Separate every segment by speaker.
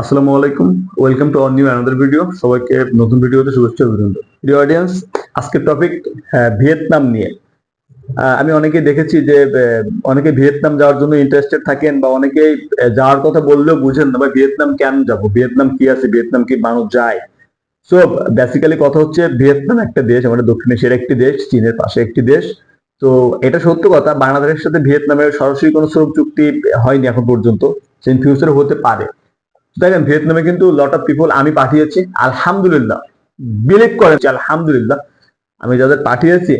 Speaker 1: আসসালামু আলাইকুম। Welcome to our new video সবাইকে নতুন ভিডিওতে শুভেচ্ছা অভিনন্দন। প্রিয় অডিয়েন্স আজকের টপিক ভিয়েতনাম নিয়ে। আমি অনেকে দেখেছি যে অনেকে ভিয়েতনাম যাওয়ার জন্য ইন্টারেস্টেড থাকেন বা অনেকেই আহ, যাওয়ার কথা বললেও বুঝেন না বা ভিয়েতনাম কেন যাব? ভিয়েতনাম কি আছে? ভিয়েতনাম কি মানুষ যায়? সো বেসিক্যালি কথা হচ্ছে ভিয়েতনাম একটা দেশ আমাদের দক্ষিণ এশিয়ার একটি দেশ চীনের পাশে একটি দেশ। তো এটা সত্য কথা বাংলাদেশের সাথে ভিয়েতনামের সরাসরি কোনো শ্রম চুক্তি হয়নি এখন পর্যন্ত। ইন ফিউচারে হতে পারে। দেখেন ভিয়েতনামে কিন্তু লট অফ পিপল আমি পাঠিয়েছি, আলহামদুলিল্লাহ বিলিভ করেন আলহামদুলিল্লাহ, আমি যাদের পাঠিয়েছি,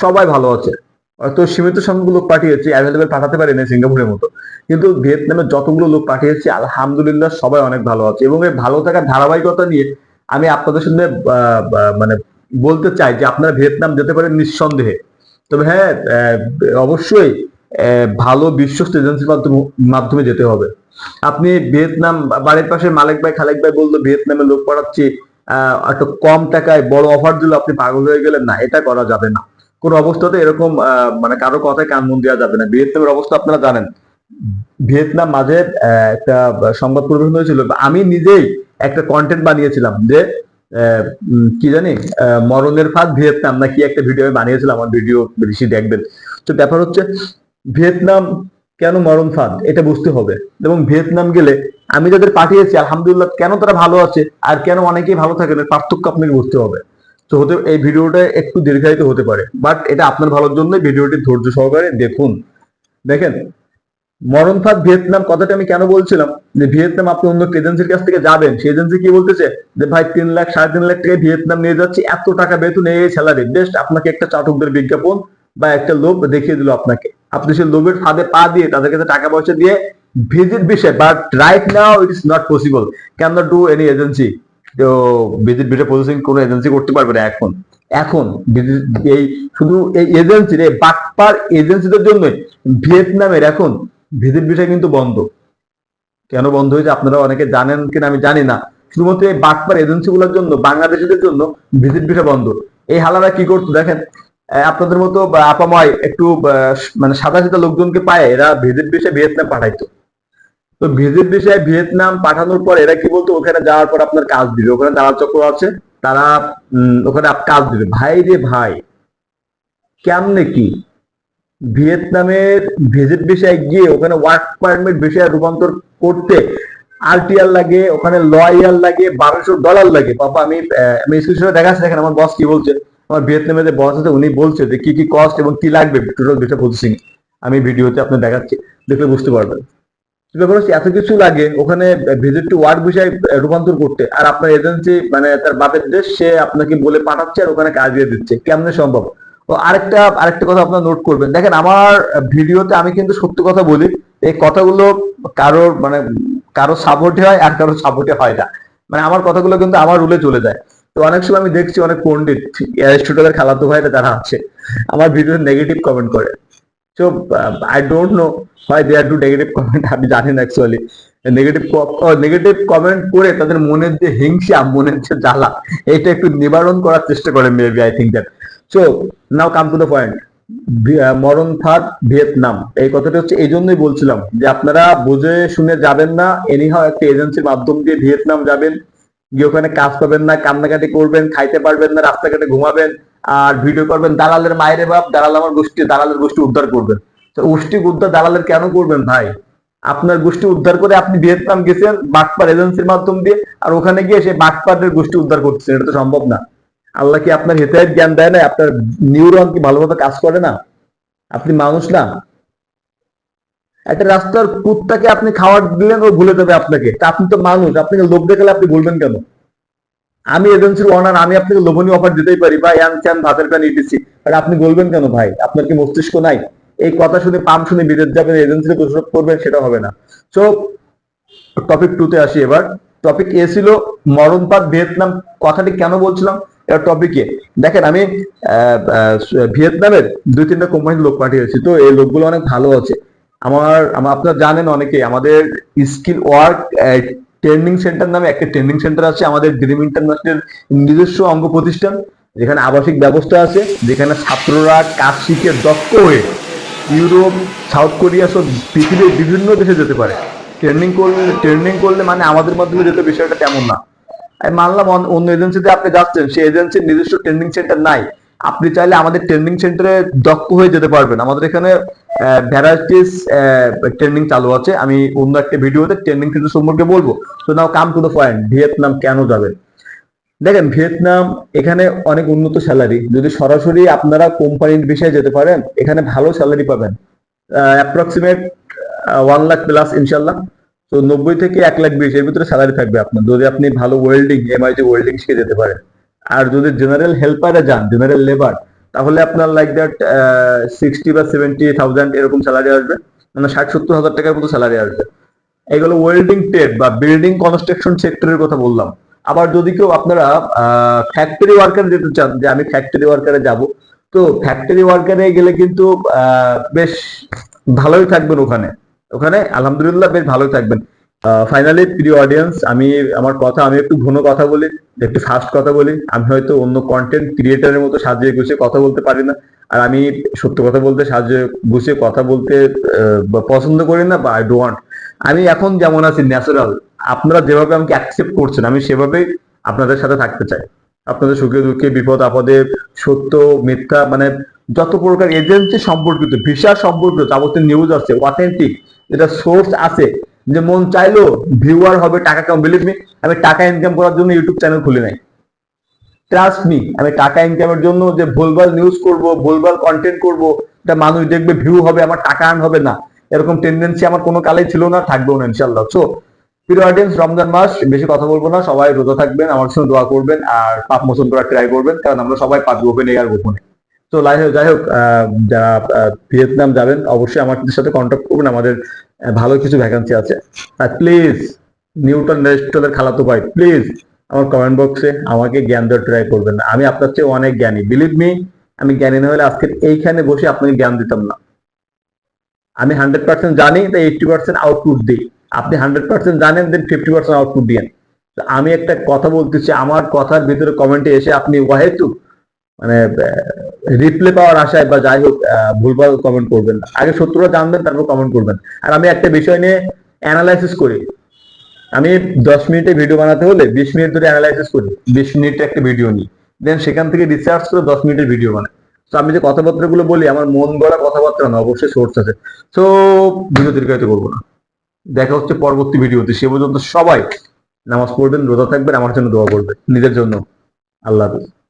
Speaker 1: সবাই ভালো আছে। হয়তো সীমিত সংখ্যক লোক পাঠিয়েছি অ্যাভেলেবেল পাঠাতে পারি না সিঙ্গাপুরের মতো। কিন্তু ভিয়েতনামে যতগুলো লোক পাঠিয়েছি, আলহামদুলিল্লাহ সবাই অনেক ভালো আছে। এবং এই ভালো থাকার ধারাবাহিকতা নিয়ে আমি আপনাদের সঙ্গে মানে বলতে চাই যে আপনারা ভিয়েতনাম যেতে পারেন নিঃসন্দেহে। তবে হ্যাঁ অবশ্যই ভালো বিশ্বস্ত এজেন্সির মাধ্যমে মাধ্যমে যেতে হবে। আপনি ভিয়েতনাম বাড়ির পাশে মালিক ভাই খালেক ভাই বলল ভিয়েতনামে লোক পড়াচ্ছি আহ, একটা কম টাকায় বড় অফার দিল আপনি পাগল হয়ে গেলেন। না এটা করা যাবে না। কোন অবস্থাতে এরকম মানে কারও কথায় কান মন দেওয়া যাবে না। ভিয়েতনামের অবস্থা আপনারা জানেন। ভিয়েতনাম মাঝে একটা সংবাদ পরিবেশন হয়েছিল। আমি নিজেই একটা কন্টেন্ট বানিয়েছিলাম যে কি জানি মরণের ফাঁদ ভিয়েতনাম না কি একটা ভিডিও আমি বানিয়েছিলাম আমার ভিডিও বেশি দেখবেন। তো ব্যাপার হচ্ছে ভিয়েতনাম কেন মরণ ফাঁদ? এটা বুঝতে হবে। এবং ভিয়েতনাম গেলে আমি যাদের পাঠিয়েছি, আলহামদুলিল্লাহ কেন তারা ভালো আছে আর কেন অনেকেই ভালো থাকে না, পার্থক্য আপনাকে বুঝতে হবে। তো হতে, এই ভিডিওটা একটু দীর্ঘায়িত হতে পারে বাট এটা আপনার ভালোর জন্য ভিডিওটি ধৈর্য সহকারে দেখুন। দেখেন, মরণ ফাঁদ ভিয়েতনাম কথাটা আমি কেন বলছিলাম? যে ভিয়েতনাম আপনি অন্য এজেন্সির কাছ থেকে যাবেন, সেই এজেন্সি কি বলতেছে যে, ভাই, তিন লাখ, সাড়ে তিন লাখ টাকা ভিয়েতনাম নিয়ে যাচ্ছি, এত টাকা বেতন, এই স্যালারি বেস্ট আপনাকে একটা চাটকদের বিজ্ঞাপন বা একটা লোভ দেখিয়ে দিল আপনাকে। আপনি সেই লোভের ফাঁদে পা দিয়ে তাদের কাছে টাকা পয়সা দিয়ে ভিজিট বিষয় but right now it is not possible can not do any agency তো ভিজিট বিষয় প্রসেসিং কোনো এজেন্সি করতে পারবে না এখন। এখন এই শুধু এই এজেন্সির এই বাটপার এজেন্সিদের জন্য ভিয়েতনামের এখন ভিজিট বিষয় কিন্তু বন্ধ। কেন বন্ধ হয়েছে আপনারা অনেকে জানেন কিনা আমি জানি না। শুধুমাত্র এই বাটপার এজেন্সি গুলোর জন্য, বাংলাদেশিদের জন্য ভিজিট ভিসা বন্ধ। এই হালারা কি করতো দেখেন? আপনাদের মতো আপাময় একটু মানে সাদা সাদা লোকজনকে পায়, এরা ভিজিট ভিসায় ভিয়েতনাম পাঠাইতো। তো ভিজিট ভিসায় ভিয়েতনাম পাঠানোর পর এরা কি বলতো, ওখানে যাওয়ার পর আপনার কাজ দিবে। ওখানে দালাল চক্র আছে, তারা ওখানে কাজ দিবে। ভাই রে ভাই, কেমনে কি? ভিয়েতনামের ভিজিট বিষয়ে গিয়ে ওখানে ওয়ার্ক পারমিট ভিসায় রূপান্তর করতে আরটিআর লাগে, ওখানে লয়ার লাগে, বারোশো ডলার লাগে। বাবা, আমি আমি স্ক্রিনশটে দেখাচ্ছি, দেখেন আমার বস কি বলছে। আমার ভিয়েতনামে যে বস আছে, উনি বলছে যে কি কি কস্ট এবং কি লাগবে টোটাল ভিসা প্রসেসিং আমি ভিডিওতে আপনি দেখাচ্ছি, দেখলে বুঝতে পারবেন। ব্যাপার হচ্ছে এত কিছু লাগে, ওখানে ভিজিট টু ওয়ার্ক বিষয় রূপান্তর করতে, আর আপনার এজেন্সি মানে তার বাপের দেশ, সে আপনাকে বলে পাঠাচ্ছে আর ওখানে কাজ দিয়ে দিচ্ছে, কেমনে সম্ভব? তো আরেকটা আরেকটা কথা আপনার নোট করবেন। দেখেন, আমার ভিডিওতে আমি কিন্তু সত্য কথা বলি, এই কথাগুলো কারোর মানে কারও সাপোর্টে হয় আর কারও সাপোর্টে হয় না। মানে আমার কথাগুলো কিন্তু আমার রুলে চলে যায়। তো অনেক সময় আমি দেখছি অনেক পণ্ডিত, অ্যারিস্টোটলের খেলাতো ভাইরা যারা আছে, আমার ভিডিও নেগেটিভ কমেন্ট করে। So I don't know why they are too negative comment আমি জানি না অ্যাকচুয়ালি নেগেটিভ নেগেটিভ কমেন্ট করে তাদের মনের যে হিংসা, মনের যে জ্বালা, এটা একটু নিবারণ করার চেষ্টা করে maybe I think that so now come to the point মরণ ফাঁদ ভিয়েতনাম। এই কথাটা হচ্ছে এই জন্যই বলছিলাম যে আপনারা বুঝে শুনে যাবেন না এনিহাও একটা এজেন্সির মাধ্যম দিয়ে ভিয়েতনাম যাবেন। গিয়ে ওখানে কাজ পাবেন না, কান্নাকাটি করবেন, খাইতে পারবেন না, রাস্তাঘাটে ঘুমাবেন, আর ভিডিও করবেন, দালালের মায়েরে বাপ, দালাল আমার গোষ্ঠী, দালালের গোষ্ঠী উদ্ধার করবেন। তো গোষ্ঠী উদ্ধার দালালের কেন করবেন ভাই? আপনার গোষ্ঠী উদ্ধার করে আপনি ভিয়েতনাম গেছেন, বাটপার এজেন্সির মাধ্যম দিয়ে, আর ওখানে গিয়ে সেই বাটপারের গোষ্ঠী উদ্ধার করতেছেন, এটা তো সম্ভব না। আল্লাহ কি আপনার হেতায়েত জ্ঞান দেয় না আপনার নিউরন কি ভালোভাবে কাজ করে না? আপনি মানুষ না। একটা রাস্তার কুত্তাকে আপনি খাবার দিলেন, ও ভুলে যাবে আপনাকে। আপনি তো মানুষ আপনাকে লোভ দেখালে আপনি বলবেন কেন? আমি এজেন্সির ওনার আমি আপনাকে লোভনীয় অফার দিতেই পারি বা ইয়ান চ্যান ভাতের প্যান ইটিসি আর আপনি বলবেন কেন, ভাই? আপনার কি মস্তিষ্ক নাই? এই কথা শুনে, পাম শুনে বিদেশ যাবেন এজেন্সিতে দোষারোপ করবেন, সেটা হবে না। সো টপিক টুতে আসি এবার। টপিক এ ছিল মরণপাত ভিয়েতনাম, কথাটি কেন বলছিলাম? এবার টপিকে দেখেন, আমি ভিয়েতনামের দুই তিনটা কোম্পানির লোক পাঠিয়েছি, তো এই লোকগুলো অনেক ভালো আছে। আমার আপনারা জানেন অনেকে, আমাদের স্কিল ওয়ার্ক ট্রেনিং সেন্টার নামে একটা ট্রেনিং সেন্টার আছে, আমাদের ড্রিম ইন্টারন্যাশনাল নিজস্ব অঙ্গ প্রতিষ্ঠান, যেখানে আবাসিক ব্যবস্থা আছে, যেখানে ছাত্ররা কাজ শিখে দক্ষ হয়ে ইউরোপ, সাউথ কোরিয়া সব পৃথিবীর বিভিন্ন দেশে যেতে পারে। ট্রেনিং করলে ট্রেনিং করলে মানে আমাদের মাধ্যমে যেতে বিষয়টা তেমন না। আমি মানলাম অন- অন্য এজেন্সিতে আপনি যাচ্ছেন, সেই এজেন্সির নিজস্ব ট্রেনিং সেন্টার নাই। আপনি চাইলে আমাদের ট্রেনিং সেন্টারে দক্ষ হয়ে যেতে পারবেন। আমাদের এখানে ভ্যারাইটিস ট্রেনিং চালু আছে। আমি অন্য একটা ভিডিওতে ট্রেনিং সেন্টার সম্পর্কে বলব। তো now come to the point Vietnam কেন যাবেন দেখেন, ভিয়েতনাম এখানে অনেক উন্নত স্যালারি যদি সরাসরি আপনারা কোম্পানির বিষয়ে যেতে পারেন, এখানে ভালো স্যালারি পাবেন। অ্যাপ্রক্সিমেট ওয়ান লাখ প্লাস ইনশাল্লাহ তো নব্বই থেকে এক লাখ বিশ, এর ভিতরে স্যালারি থাকবে আপনার। যদি আপনি ভালো ওয়েল্ডিং এমআইটি ওয়েল্ডিং শিখে যেতে পারেন। আর যদি জেনারেল হেল্পারে যান জেনারেল লেবার তাহলে আপনার লাইক দ্যাট সিক্সটি বা সেভেন্টি থাউজেন্ড এরকম স্যালারি আসবে। মানে ষাট, সত্তর হাজার টাকার মতো স্যালারি আসবে। এগুলো ওয়েল্ডিং ট্রেড বা বিল্ডিং কনস্ট্রাকশন সেক্টরের কথা বললাম। আবার যদি কেউ আপনারা ফ্যাক্টরি ওয়ার্কার যেতে চান, যে আমি ফ্যাক্টরি ওয়ার্কারে যাব, তো ফ্যাক্টরি ওয়ার্কারে গেলে কিন্তু বেশ ভালোই থাকবেন ওখানে। ওখানে আলহামদুলিল্লাহ বেশ ভালোই থাকবেন। ফাইনালি প্রিয় অডিয়েন্স আমি আমার কথা, আমি একটু ঘন কথা বলি, একটু ফাস্ট কথা বলি। আমি হয়তো অন্য কন্টেন্ট ক্রিয়েটারের মতো সাজিয়ে গুছিয়ে কথা বলতে পারি না। আর আমি সত্য কথা বলতে, সাজিয়ে গুছিয়ে কথা বলতে পছন্দ করি না বা আই ডোয়ান্ট আমি এখন যেমন আছি ন্যাচারাল আপনারা যেভাবে আমাকে অ্যাকসেপ্ট করছেন, আমি সেভাবেই আপনাদের সাথে থাকতে চাই। আপনাদের সুখে দুঃখে, বিপদ আপদে, সত্য, মিথ্যা মানে যত প্রকার এজেন্সি সম্পর্কিত, ভিসা সম্পর্কিত যাবতীয় নিউজ আছে অথেন্টিক যেটা সোর্স আছে যে মন চাইলো ভিউয়ার হবে, টাকা কাম বিলিভ মি আমি টাকা ইনকাম করার জন্য ইউটিউব চ্যানেল খুলি নাই। ট্রাস্ট মি আমি টাকা ইনকামের জন্য যে ভুলভাল নিউজ করব, ভুলভাল কন্টেন্ট করব এটা মানুষ দেখবে ভিউ হবে, আমার টাকা আর্ন হবে না। এরকম টেন্ডেন্সি আমার কোনো কালেই ছিল না, থাকবেও না ইনশাল্লাহ সো প্রিয় অডিয়েন্স রমজান মাস, বেশি কথা বলব না, সবাই রোজা থাকবেন, আমার সঙ্গে দোয়া করবেন, আর পাপ মোচন করার ট্রাই করবেন, কারণ আমরা সবাই পাপ গোপনে আর গোপনে। তো লাই হোক, যাই হোক যারা ভিয়েতনাম যাবেন, অবশ্যই আমাদের সাথে কন্ট্যাক্ট করবেন, আমাদের ভালো কিছু ভ্যাকান্সি আছে। আর প্লিজ নিউটন রেস্টলের খালাতো ভাই প্লিজ আমার কমেন্ট বক্সে আমাকে জ্ঞান দেওয়ার ট্রাই করবেন না। আমি আপনার চেয়ে অনেক জ্ঞানী। বিলিভ মি আমি জ্ঞানী না হলে আজকে এইখানে বসে আপনাকে জ্ঞান দিতাম না। আমি হান্ড্রেড পার্সেন্ট জানি, তাই এইটটি পার্সেন্ট আউটপুট দিই। আপনি হান্ড্রেড পার্সেন্ট জানেন দেন ফিফটি পার্সেন্ট আউটপুট দিয়েন। তো আমি একটা কথা বলতেছি, আমার কথার ভিতরে কমেন্টে এসে আপনি ওয়াহেতু মানে রিপ্লে পাওয়ার আশায় বা যাই হোক ভুলভাল কমেন্ট করবেন। আগে সত্যটা জানবেন, তারপর কমেন্ট করবেন। আর আমি একটা বিষয় নিয়ে অ্যানালাইসিস করি। আমি দশ মিনিটে ভিডিও বানাতে হলে বিশ মিনিট ধরে অ্যানালাইসিস করি। বিশ মিনিটে একটা ভিডিও নিই। দেন সেখান থেকে রিসার্চ করে দশ মিনিটের ভিডিও বানাই। তো আমি যে কথাবার্তাগুলো বলি, আমার মন গড়া কথাবার্তা না, অবশ্যই সোর্স আছে। তো ভিডিও দীর্ঘায়িত করব না। দেখা হচ্ছে পরবর্তী ভিডিওতে সে পর্যন্ত সবাই নামাজ পড়বেন, রোজা থাকবেন, আমার জন্য দোয়া করবেন। নিজের জন্য। আল্লাহ হাফিজ।